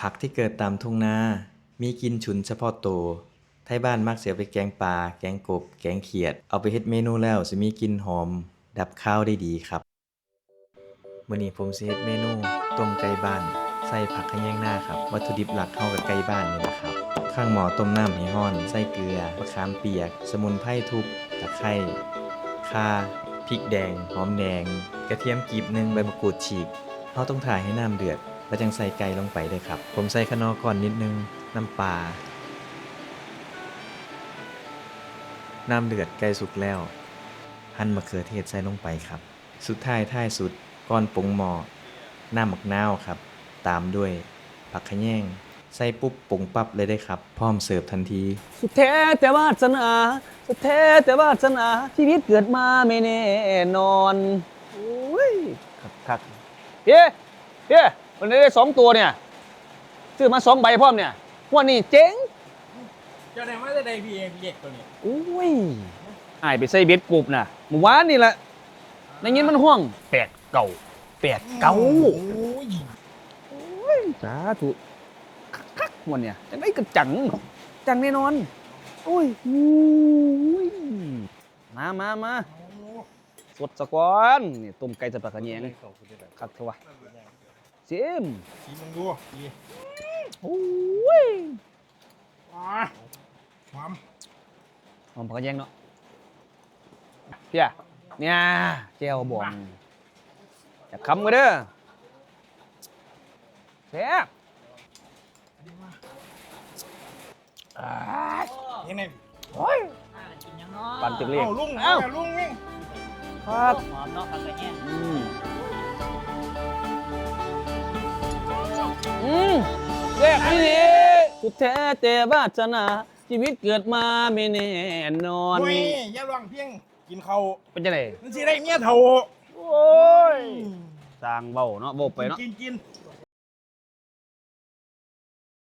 ผักที่เกิดตามทุ่งนา มีกลินฉุนเฉพาะตัวไทยบ้านมักเสียไปแกงปลา แกงกบ แกงเขียด เอาไปเฮ็ดเมนูแล้วสิมีกลิ่นหอม ดับข้าวได้ดีครับมื้อนี้ผมสิเฮ็ดเมนูต้มไก่บ้าน ใส่ผักขะแยงหน้าครับ วัตถุดิบหลักเข้ากับไก่บ้านนี่แหละครับ ข้างหม้อต้มน้ำให้ร้อน ใส่เกลือมะขามเปียก สมุนไพรทุบ ตะไคร้ข่าพริกแดง หอมแดง กระเทียมกรีบหนึ่งใบมะกรูดฉีกเราต้องถ่ายให้น้ำเดือด แล้วจังใส่ไก่ลงไปเลยครับ ผมใส่ขนอก่อนนิดนึง น้ำปลา น้ำเดือดไก่สุกแล้ว หั่นมะเขือเทศใส่ลงไปครับ สุดท้ายท้ายสุดก้อนปรุงหม้อน้ำหมักนาวครับ ตามด้วยผักขะแยงใส่ปุ๊บปรุงปั๊บเลยได้ครับ พร้อมเสิร์ฟทันที สุดแท้แต่วาสนา สุดแท้แต่วาสนาชีวิตเกิดมาไม่แน่นอนโอ้ยคักคักเฮ้เฮ้ วันนี้ได้สองตัวเนี่ยซื้อมาสองใบพร้อมเนี่ยงวันนี้เจ๋งเจ้าไหนมาจะได้พีเอพีเอกตัวนี้โอ้ยอายไปใส่เบ็ดกรุบน่ะเมื่อวานนี่แหละในยินมันห่วงแปดเก่าแปดเก่าโอ้ยสาธุคักคักวันเนี่ยจังได้กระจังจังแน่นอนโอ้ยอุ้ยมามามาสดสะก้อนนี่ต้มไก่ใส่ปลากระเนียงคักเถอะวะ เจมสีมึงดูดีโอ้ยว้าหอมหอมปลากระเนียงเนาะเพี่ยเนี่ยแก้วบองอย่าคำกันเด้อแซ่บยังไงโอ้ยกินยังเนาะปั่นตึกเรียกเอ้าลุงเอ้าลุงนี่ครับหอมเนาะผักกระเนียงอืม แท้แต่วาสนาชีวิตเกิดมาไม่แน่นอนโอ้ยอย่าลองเพียงกินเขาวเป็นจังไดมันสิได้เมียเท่าโอ้ยสร้างเบาเนาะเบาไปเนาะกินกินโ